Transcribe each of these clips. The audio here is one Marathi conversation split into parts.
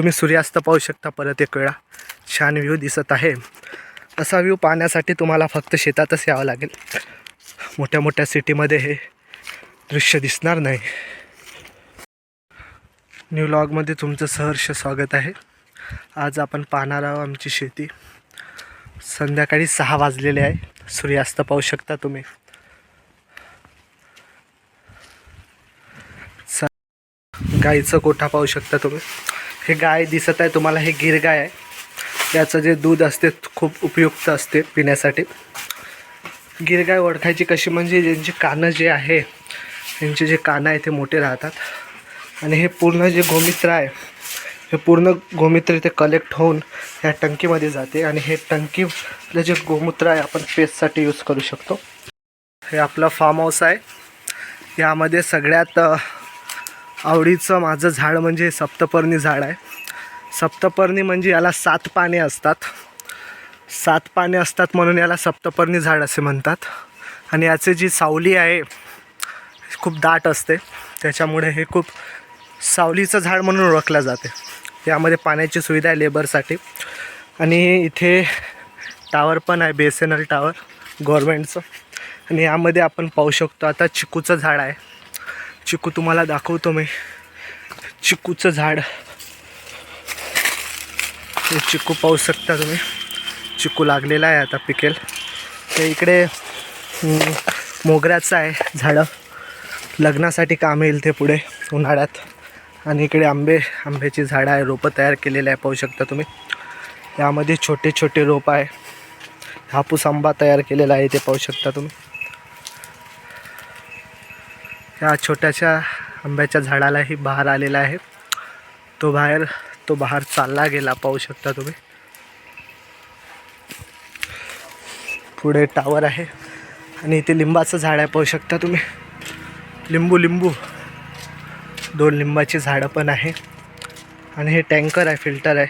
तुम्ही सूर्यास्त पाहू शकता परत एक वेळा. छान व्ह्यू दिसत आहे. असा व्ह्यू पाहण्यासाठी तुम्हाला फक्त शेतातच यावं लागेल. मोठ्या मोठ्या सिटीमध्ये हे दृश्य दिसणार नाही. न्यू लॉगमध्ये तुमचं सहर्ष स्वागत आहे. आज आपण पाहणार आहोत आमची शेती. संध्याकाळी सहा वाजलेले आहे. सूर्यास्त पाहू शकता तुम्ही. स- गाईचं कोठा पाहू शकता तुम्ही? हे गाय दिसत आहे. तुम्हाला हे गिर गाय आहे. याचं जे दूध असते खूप उपयुक्त असते पिण्यासाठी. गिरगाय ओळखायची कशी म्हणजे ज्यांची कानं जे आहे त्यांचे जे कानं आहे ते मोठे राहतात. आणि हे पूर्ण जे गोमित्र आहे हे पूर्ण गोमित्र इथे कलेक्ट होऊन ह्या टंकीमध्ये जाते. आणि हे टंकीतलं जे गोमूत्र आहे आपण पेस्टसाठी यूज करू शकतो. हे आपलं फार्म हाऊस आहे. यामध्ये सगळ्यात आवडीचं माझं झाड म्हणजे सप्तपर्णी झाड आहे. सप्तपर्णी म्हणजे याला सात पाने असतात. सात पाने असतात म्हणून याला सप्तपर्णी झाड असे म्हणतात. आणि याची जी सावली आहे खूप दाट असते. त्याच्यामुळे हे खूप सावलीचं झाड म्हणून ओळखलं जाते. यामध्ये पाण्याची सुविधा आहे लेबरसाठी. आणि इथे टावर पण आहे B S N L tower गव्हर्मेंटचं आणि यामध्ये आपण पाहू शकतो आता चिकूचं झाड आहे. चिकू तुम्हाला दाखवतो मी. चिकूचं झाड. हे चिकू पाहू शकता तुम्ही. चिकू लागलेला आहे आता पिकेल. ते इकडे मोगऱ्याचं आहे झाडं. लग्नासाठी काम येईल ते पुढे उन्हाळ्यात. आणि इकडे आंबे आंब्याची झाडं आहे रोपं तयार केलेले आहे पाहू शकता तुम्ही. यामध्ये छोटे छोटे रोप आहे. हापूस आंबा तयार केलेला आहे ते पाहू शकता तुम्ही. या छोट्याशा आंब्याच्या झाडालाही बहार आलेला आहे. तो बाहेर तो बहार चालला गेला पाहू शकता तुम्ही. पुढे टावर आहे आणि इथे लिंबाचं झाड आहे पाहू शकता तुम्ही. लिंबू लिंबू. दोन लिंबाची झाडं पण आहे. आणि हे टँकर आहे फिल्टर आहे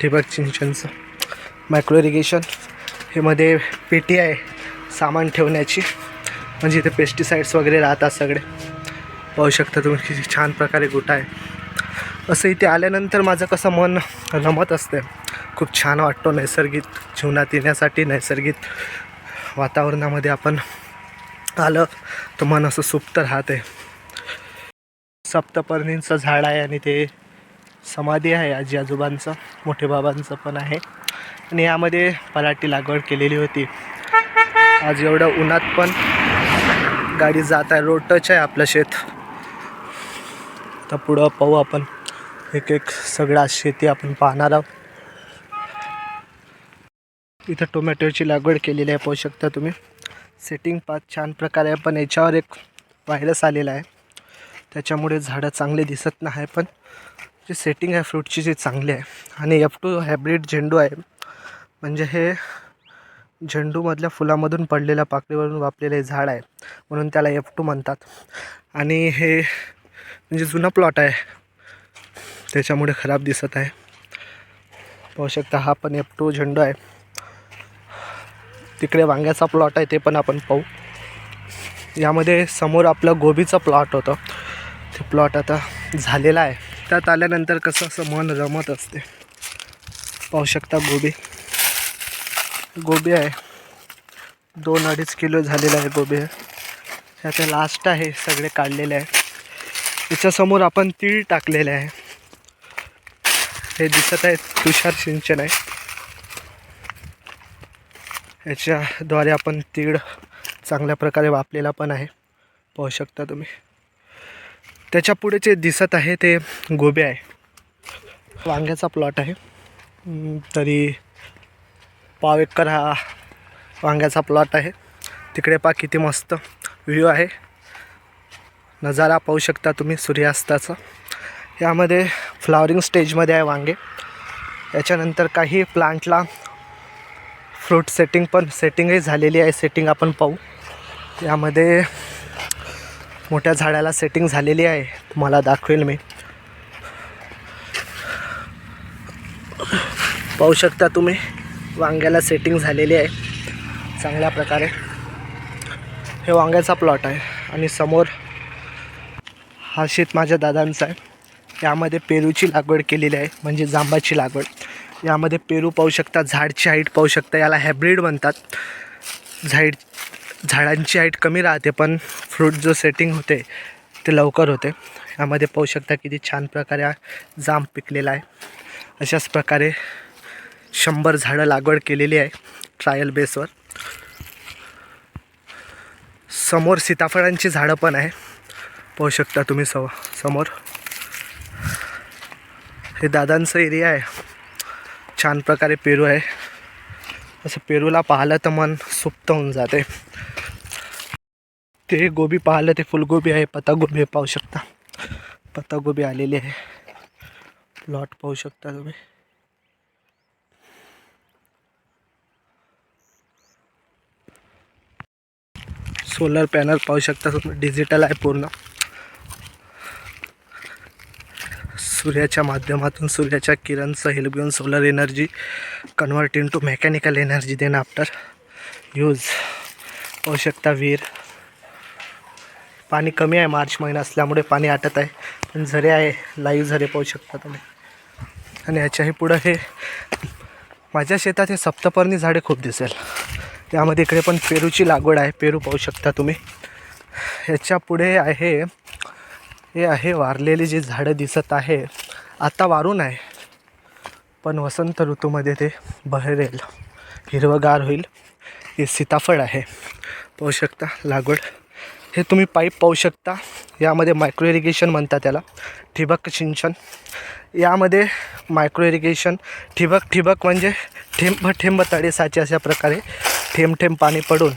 ठिबक सिंचनचं. मायक्रो इरिगेशन हे मध्ये पेटी आहे सामान ठेवण्याची. म्हणजे इथे पेस्टिसाइड्स वगैरे राहतात सगळे. पाहू शकता तुम्ही किती छान प्रकारे गोठा आहे. असं इथे आल्यानंतर माझं कसं मन रमत असते. खूप छान वाटतो नैसर्गिक जीवनात येण्यासाठी नैसर्गिक वातावरणामध्ये आपण आलं तर मन असं सुप्त राहते. सप्तपर्णींचं झाड आहे आणि ते समाधी आहे. आजी आजोबांचं मोठे बाबांचं पण आहे. आणि यामध्ये पराठी लागवड केलेली होती. आज एवढं उन्हात पण गाडी जात आहे. रोड टच आहे आपलं शेत. आता पुढं पाहू आपण. एक एक सगळा शेती आपण पाहणार आहोत. इथं टोमॅटोची लागवड केलेली आहे पाहू शकता तुम्ही. सेटिंग पाच छान प्रकारे आहे पण याच्यावर एक व्हायरस आलेला आहे. त्याच्यामुळे झाडं चांगले दिसत नाही पण जे सेटिंग आहे फ्रूटची जी चांगली आहे. आणि एफ टू हायब्रिड झेंडू आहे. म्हणजे हे झेंडूमधल्या फुलामधून पडलेल्या पाकळीवरून वापरलेले झाड आहे. म्हणून त्याला एफ टू म्हणतात. आणि हे म्हणजे जुना प्लॉट आहे. त्याच्यामुळे खराब दिसत आहे. पाहू शकता हा पण एप टू झेंडू आहे. तिकडे वांग्याचा प्लॉट आहे ते पण आपण पाहू. यामध्ये समोर आपलं गोबीचं प्लॉट होतं. ते प्लॉट आता झालेला आहे. त्यात आल्यानंतर कसं असं मन रमत असते. पाहू शकता गोबी. गोबी आहे. दोन अडीच किलो झालेला आहे गोबी. आहे त्यात लास्ट आहे. सगळे काढलेले आहे. त्याच्यासमोर आपण तीळ टाकलेले आहे. हे दिसत आहे तुषार सिंचन आहे. ह्याच्याद्वारे आपण तीळ चांगल्या प्रकारे वापलेला पण आहे. पाहू शकता तुम्ही. त्याच्या पुढे जे दिसत आहे ते गोबे आहे. वांग्याचा प्लॉट आहे. तरी पाव एकर हा वांग्याचा प्लॉट आहे. तिकडे पा किती मस्त व्ह्यू आहे. नजारा पाहू शकता तुम्ही सूर्यास्ताचा. यामध्ये फ्लॉवरिंग स्टेजमध्ये आहे वांगे. याच्यानंतर काही प्लांटला फ्रूट सेटिंग पण सेटिंगही झालेली आहे सेटिंग आपण पाहू. यामध्ये मोठ्या झाडाला सेटिंग झालेली आहे. तुम्हाला दाखवेल मी. पाहू शकता तुम्ही वांग्याला सेटिंग झालेली आहे. चांगल्या प्रकारे. हे वांग्याचा प्लॉट आहे. आणि समोर हा शेत माझ्या दादांचा आहे. यामध्ये पेरूची लागवड केलेली आहे म्हणजे जांबाची लागवड. यामध्ये पेरू पाहू शकता झाडची हाईट पाहू शकता याला हॅब्रिड म्हणतात. झाड झाडांची हाईट कमी राहते पण फ्रूट जो सेटिंग होते ते लवकर होते. यामध्ये पाहू शकता किती छान प्रकारे हा जांब पिकलेला आहे. अशाच प्रकारे शंभर झाडं लागवड केलेली आहे ट्रायल बेसवर समोर सीताफळांची झाडं पण आहे. पाहू शकता तुम्ही सव समोर. हे दादांचं एरिया आहे. छान प्रकारे पेरू आहे. असं पेरूला पाहिलं तर मन सुप्त होऊन जाते. ते गोबी पाहिलं ते फुलगोबी आहे पत्तागोबी आहे पाहू शकता. पत्तागोबी आलेली आहे. प्लॉट पाहू शकता तुम्ही. सोलर पॅनल पाहू शकता तुम्ही. डिजिटल आहे पूर्ण. सूर्याच्या माध्यमातून सूर्याच्या किरणचं हेल्प घेऊन solar energy convert in to mechanical energy then after use. पाहू शकता विहीर. पाणी कमी आहे मार्च महिना असल्यामुळे पाणी आटत आहे. पण झरे आहे. लाईव्ह झरे पाहू शकता तुम्ही. आणि याच्याही पुढं हे माझ्या शेतात हे सप्तपर्णी झाडे खूप दिसेल. त्यामध्ये इकडे पण पेरूची लागवड आहे. पेरू पाहू शकता तुम्ही. ह्याच्या पुढे आहे हे आहे वारलेली जी झाडं दिसत आहे आता वारून आहे पण वसंत ऋतूमध्ये ते बहरेल हिरवगार होईल. हे सीताफळ आहे. पाहू शकता लागवड. हे तुम्ही पाईप पाहू शकता. यामध्ये मायक्रो इरिगेशन म्हणतात त्याला. ठिबक सिंचन. यामध्ये मायक्रो इरिगेशन ठिबक ठिबक म्हणजे ठेंब ठेंब तडे साचे अशा प्रकारे थेंब थेंब पाणी पडून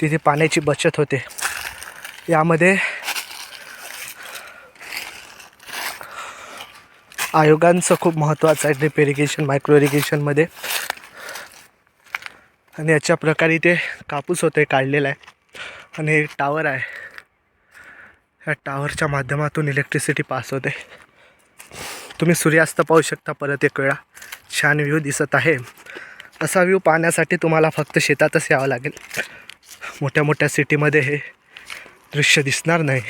तिथे पाण्याची बचत होते. यामध्ये आयोगांचं खूप महत्त्वाचं आहे ड्रिप इरिगेशन मायक्रो इरिगेशनमध्ये आणि याच्या प्रकारे ते कापूस होते काढलेला आहे. आणि एक टावर आहे. ह्या टावरच्या माध्यमातून इलेक्ट्रिसिटी पास होते. तुम्ही सूर्यास्त पाहू शकता परत एक वेळा. छान व्ह्यू दिसत आहे. असा व्ह्यू पाहण्यासाठी तुम्हाला फक्त शेतातच यावं लागेल. मोठ्या मोठ्या सिटीमध्ये हे दृश्य दिसणार नाही.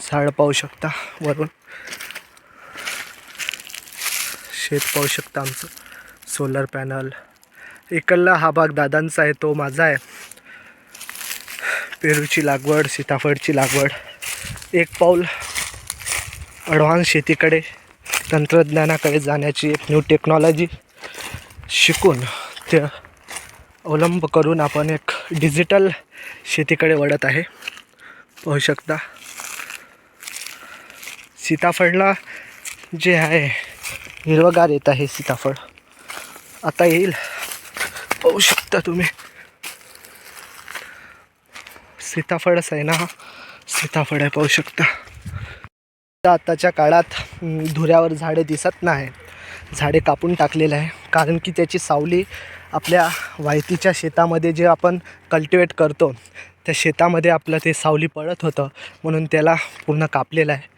झाड पाहू शकता वरून. शेत पाहू शकता आमचं. सोलर पॅनल इकडला हा भाग दादांचा आहे तो माझा आहे. पेरूची लागवड सीताफळची लागवड. एक पाऊल ॲडव्हान्स शेतीकडे तंत्रज्ञानाकडे जाण्याची एक न्यू टेक्नॉलॉजी शिकून ते अवलंब करून आपण एक डिजिटल शेतीकडे वळत आहे. पाहू शकता. सीताफळला जे आहे हिरवगार येत आहे सीताफळ. आता येईल. पाहू शकता तुम्ही. सीताफळच आहे ना हा सीताफळ आहे पाहू शकता. आताच्या काळात धुऱ्यावर झाडे दिसत नाही झाडे कापून टाकलेलं आहे. कारण की त्याची सावली आपल्या वायतीच्या शेतामध्ये जे आपण कल्टिवेट करतो त्या शेतामध्ये आपलं ते सावली पडत होतं. म्हणून त्याला पूर्ण कापलेलं आहे.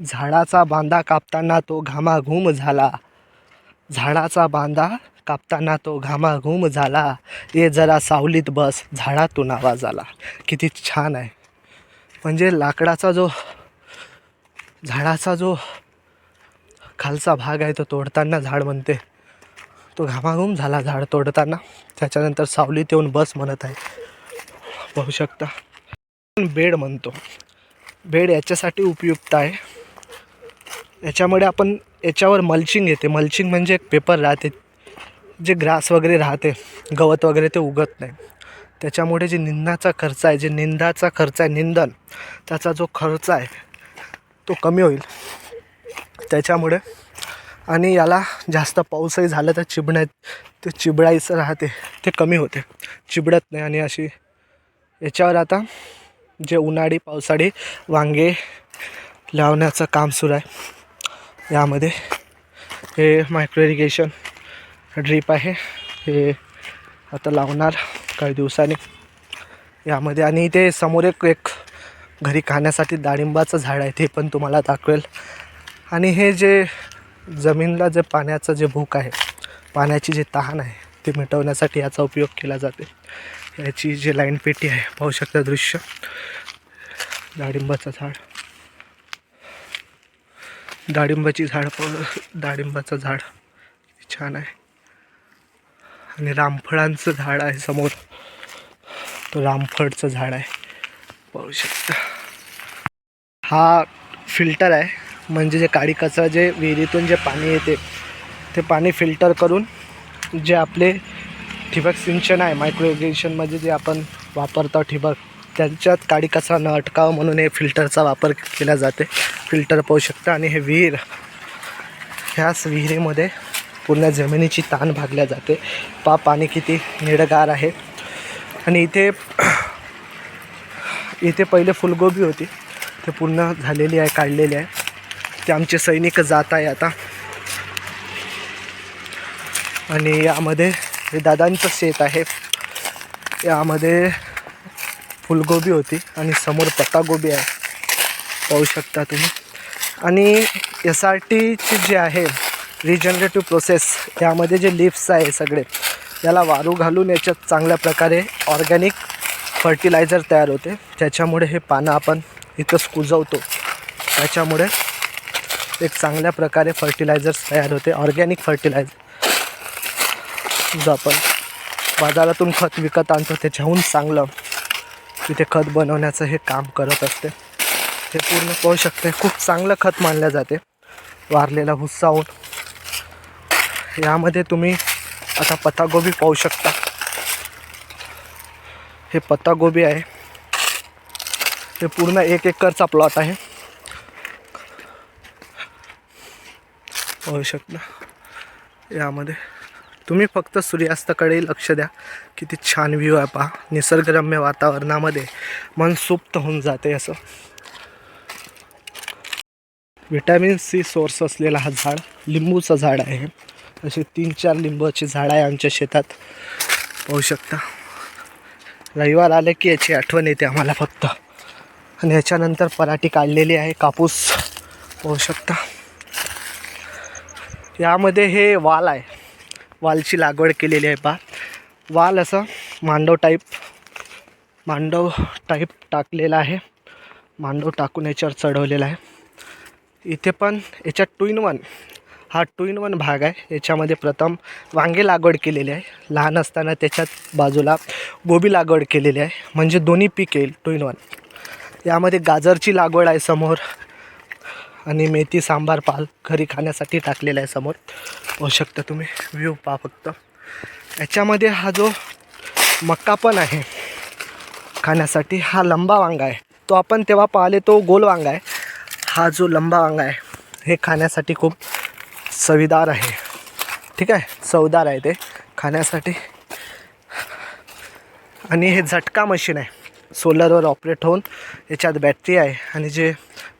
झाडाचा बांधा कापताना तो घामाघूम झाला. झाडाचा बांधा कापताना तो घामाघूम झाला. ये जरा सावलीत बस झाडातून आवाज आला. किती छान आहे. म्हणजे लाकडाचा जो झाडाचा जो खालचा भाग आहे तो तोडताना झाड म्हणते. तो घामाघूम झाला झाड तोडताना. त्याच्यानंतर सावलीत येऊन बस म्हणत आहे. पाहू शकता. बेड म्हणतो. बेड याच्यासाठी उपयुक्त आहे. याच्यामुळे आपण याच्यावर मल्चिंग येते. मल्चिंग म्हणजे एक पेपर राहते. जे ग्रास वगैरे राहते गवत वगैरे ते उगत नाही. त्याच्यामुळे जे निंदाचा खर्च आहे जे निंदाचा खर्च आहे निंदन त्याचा जो खर्च आहे तो कमी होईल. त्याच्यामुळे आणि याला जास्त पाऊसही झाला तर चिबण्यात ते चिबडायचं राहते ते कमी होते. चिबडत नाही आणि अशी याच्यावर आता जे उन्हाळी पावसाळी वांगे लावण्याचं काम सुरू आहे. यामध्ये हे मायक्रो इरिगेशन ड्रीप आहे. हे आता लावणार काही दिवसांनी. यामध्ये आणि ते समोर एक एक घरी खाण्यासाठी डाळिंबाचं झाड आहे ते पण तुम्हाला दाखवेल. आणि हे जे जमीनला जे पाण्याचं जे भूक आहे पाण्याची जे तहान आहे ते मिटवण्यासाठी याचा उपयोग केला जाते. याची जी लाईन पेटी आहे पाहू शकता दृश्य. डाळिंबाचं झाड. डाळिंबाची झाड डाळिंबाचं झाड. छान आहे. आणि रामफळांचं झाड आहे समोर. तो रामफळचं झाड आहे. पाहू शकता. हा फिल्टर आहे. म्हणजे जे काळी कचरा जे विहिरीतून जे पाणी येते ते पाणी फिल्टर करून जे आपले ठिबक सिंचन आहे मायक्रो इरिगेशनमध्ये जे आपण वापरतो ठिबक त्यांच्यात काळी कचरा न अटकावं म्हणून हे फिल्टरचा वापर केला जाते. फिल्टर पाहू शकता आणि हे विहीर ह्याच विहिरीमध्ये पूर्ण जमिनीची ताण भागल्या जाते. पा पाणी किती निडगार आहे. आणि इथे इथे पहिले फुलगोबी होती. ते पूर्ण झालेली आहे काढलेली आहे. ते आमचे सैनिक जात आहे आता. आणि यामध्ये हे दादांचं शेत आहे. यामध्ये फुलगोबी होती आणि समोर पत्तागोबी आहे. पाहू शकता तुम्ही. आणि एस आर टीची जे आहे रिजनरेटिव्ह प्रोसेस यामध्ये जे लिप्स आहे सगळे याला वारू घालून याच्यात चांगल्या प्रकारे ऑर्गॅनिक फर्टिलायझर तयार होते. त्याच्यामुळे हे पानं आपण इथंच कुजवतो. त्याच्यामुळे एक चांगल्या प्रकारे फर्टिलायझर्स तयार होते. ऑर्गॅनिक फर्टिलायझर जो आपण बाजारातून खत विकत आणतो त्याच्याहून चांगलं तिथे खत बनवण्याचं हे काम करत असते. हे पूर्ण पाहू शकते. खूप चांगलं खत मानलं जाते. वारलेला भुसावून यामध्ये तुम्ही आता पत्तागोबी पाहू शकता. हे पत्तागोबी आहे. हे पूर्ण एक एकरचा प्लॉट आहे. पाहू शकता. यामध्ये तुम्ही फक्त सूर्यास्ताकडे लक्ष द्या. किती छान व्ह्यू आहे पहा. निसर्गरम्य वातावरणामध्ये मन सुप्त होऊन जाते असं. व्हिटॅमिन सी सोर्स असलेला हा झाड लिंबूचं झाड आहे असे तीन चार लिंबाची झाड आहे आमच्या शेतात. पाहू शकता. रविवार आले की याची आठवण येते आम्हाला फक्त. आणि याच्यानंतर पराठी काढलेली आहे कापूस. पाहू शकता. यामध्ये हे वाल आहे. वालची लागवड केलेली आहे पा. वाल असं मांडव टाईप मांडव टाईप टाकलेला आहे. मांडव टाकून याच्यावर चढवलेला आहे. इथे पण याच्यात टू इन वन हा टू इन वन भाग आहे. याच्यामध्ये प्रथम वांगे लागवड केलेली आहे. लहान असताना त्याच्यात बाजूला गोबी लागवड केलेली आहे. म्हणजे दोन्ही पीक येईल टू इन वन यामध्ये गाजरची लागवड आहे समोर. आणि मेथी सांबार पाल घरी खाण्यासाठी टाकलेला आहे समोर. पाहू शकता तुम्ही व्ह्यू पहा फक्त. याच्यामध्ये हा जो मक्का पण आहे खाण्यासाठी हा लंबा वांगा आहे. तो आपण तेव्हा पाहिले तो गोल वांगा आहे. हा जो लंबा वांगा आहे हे खाण्यासाठी खूप चवीदार आहे. ठीक आहे? चवदार आहे ते खाण्यासाठी. आणि हे झटका मशीन आहे. सोलरवर ऑपरेट होऊन याच्यात बॅटरी आहे आणि जे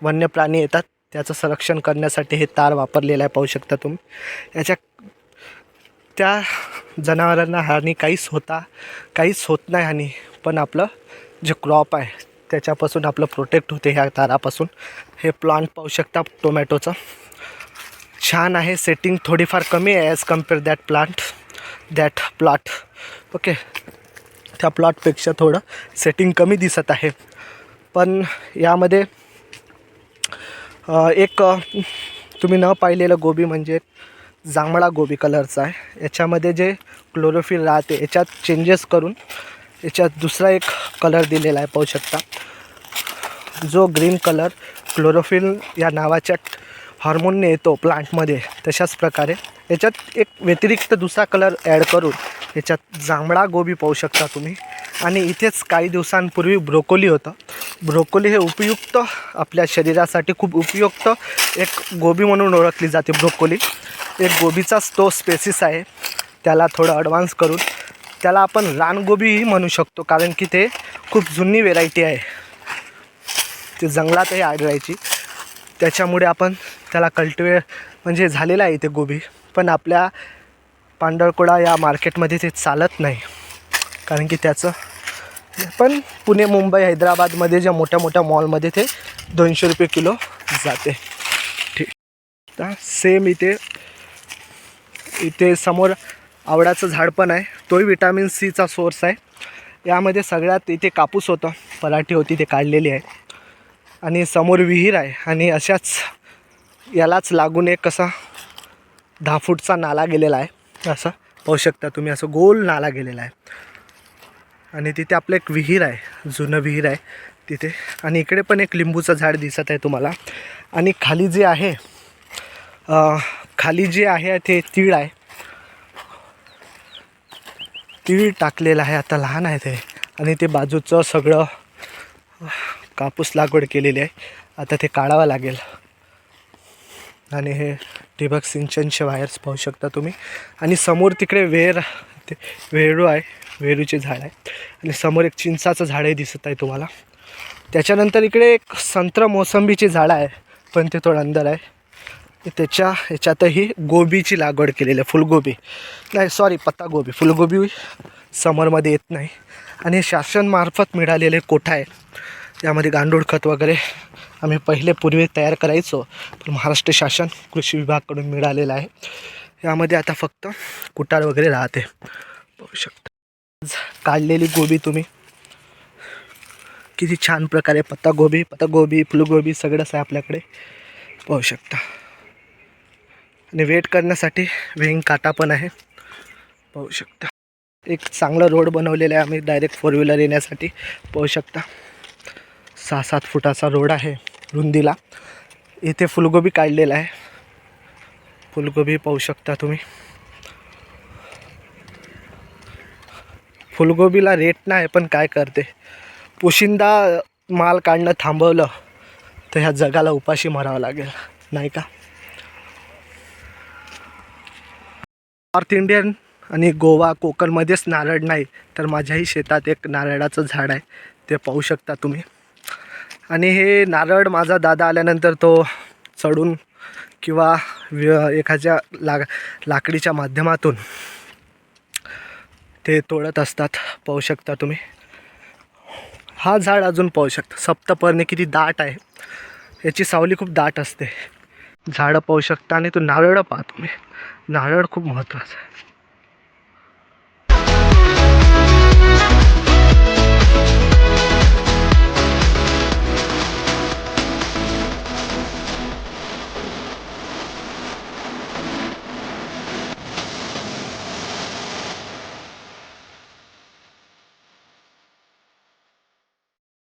वन्य प्राणी येतात त्याचं संरक्षण करण्यासाठी हे तार वापरलेलं आहे पाहू शकता तुम्ही. याच्या त्या जनावरांना हानी काहीच होता काहीच होत नाही हानी पण आपलं जे क्रॉप आहे त्याच्यापासून आपलं प्रोटेक्ट होते ह्या तारापासून. हे प्लांट पाहू शकता टोमॅटोचं छान आहे सेटिंग थोडीफार कमी आहे as compare that plant that plot okay त्या प्लॉटपेक्षा थोडं सेटिंग कमी दिसत आहे. पण यामध्ये एक तुम्ही न पाहिलेलं गोबी म्हणजे जांभळा गोबी कलरचा आहे. याच्यामध्ये जे क्लोरोफिल राहते याच्यात चेंजेस करून याच्यात दुसरा एक कलर दिलेला आहे पाहू शकता. जो ग्रीन कलर क्लोरोफिल या नावाच्या हॉर्मोनने येतो प्लांटमध्ये तशाच प्रकारे. याच्यात एक व्यतिरिक्त दुसरा कलर ॲड करून याच्यात जांभळा गोबी पाहू शकता तुम्ही. आणि इथेच काही दिवसांपूर्वी ब्रोकोली होतं. ब्रोकोली हे उपयुक्त आपल्या शरीरासाठी खूप उपयुक्त एक गोबी म्हणून ओळखली जाते ब्रोकोली एक गोबीचाच तो स्पेसिस आहे. त्याला थोडं ॲडव्हान्स करून त्याला आपण रानगोबीही म्हणू शकतो कारण की ते खूप जुनी व्हेरायटी आहे. ते जंगलातही आढळायची. त्याच्यामुळे आपण त्याला कल्टिवे म्हणजे झालेला आहे इथे गोबी. पण आपल्या पांढरकोडा या मार्केटमध्ये ते चालत नाही. कारण की त्याचं पण पुणे मुंबई हैदराबादमध्ये ज्या मोठ्या मोठ्या मॉलमध्ये ते दोनशे रुपये किलो जाते. ठीक. तर सेम इथे इथे समोर आवडाचं झाड पण आहे. तोही विटॅमिन सीचा सोर्स आहे. यामध्ये सगळ्यात इथे कापूस होता. पराठी होती ते काढलेली आहे. आणि समोर विहीर आहे. आणि अशाच यालाच लागून एक कसा दहा फूटचा नाला गेलेला आहे. असं पाहू शकता तुम्ही असं गोल नाला गेलेला आहे. आणि तिथे आपलं एक विहीर आहे जुनं विहीर आहे तिथे. आणि इकडे पण एक लिंबूचं झाड दिसत आहे तुम्हाला. आणि खाली जे आहे खाली जे आहे ते तीळ आहे. तीळ टाकलेलं आहे आता लहान आहे ते. आणि ते बाजूचं सगळं कापूस लागवड केलेली आहे. आता ते काढावं लागेल. आणि हे ठिबक सिंचनचे वायर्स पाहू शकता तुम्ही. आणि समोर तिकडे वेर ते वेरू आहे वेरूचे झाड आहे. आणि समोर एक चिंचाचं झाडही दिसत आहे तुम्हाला. त्याच्यानंतर इकडे एक संत्र मोसंबीची झाडं आहे पण ते थोडं अंदर आहे. त्याच्या ह्याच्यातही गोबीची लागवड केलेली आहे फुलगोबी. नाही सॉरी पत्तागोबी. फुलगोबी समरमध्ये येत नाही. आणि शासनमार्फत मिळालेले कोठा आहे? यामध्ये गांडूळ खत वगैरे आम्ही पहिले पूर्वी तयार करायचो पण महाराष्ट्र शासन कृषी विभागाकडून मिळालेलं आहे. यामध्ये आता फक्त कुटार वगैरे राहते. पाहू शकता. काढलेली गोबी तुम्ही. किती छान प्रकारे पत्तागोबी पत्तागोबी फुलगोबी सगळंच आहे आपल्याकडे. पाहू शकता. आणि वेट करण्यासाठी वेंग काटा पण आहे. पाहू शकता. एक चांगला रोड बनवलेला आहे आम्ही डायरेक्ट फोर व्हीलर येण्यासाठी. पाहू शकता. सहा सात फुटाचा रोड आहे. रुंदीला. इथे फुलगोबी काढलेला आहे. फुलगोबी पाहू शकता तुम्ही. फुलगोबीला रेट नाही पण काय करते? पोशिंदा माल काढणं थांबवलं तर ह्या जगाला उपाशी मारावं लागेल नाही का? नॉर्थ इंडियन आणि गोवा कोकणमध्येच नारळ नाही तर माझ्याही शेतात एक नारळाचं झाड आहे ते पाहू शकता तुम्ही. आणि हे नारळ माझा दादा आल्यानंतर तो चढून किंवा व्य- एखाद्या लाग लाकडीच्या माध्यमातून ते तोडत असतात. पाहू शकता तुम्ही. हा झाड अजून पाहू शकता. सप्तपर्णी किती दाट आहे. याची सावली खूप दाट असते. झाडं पाहू शकता आणि तो नारळ पहा तुम्ही. नारळ खूप महत्त्वाचं आहे.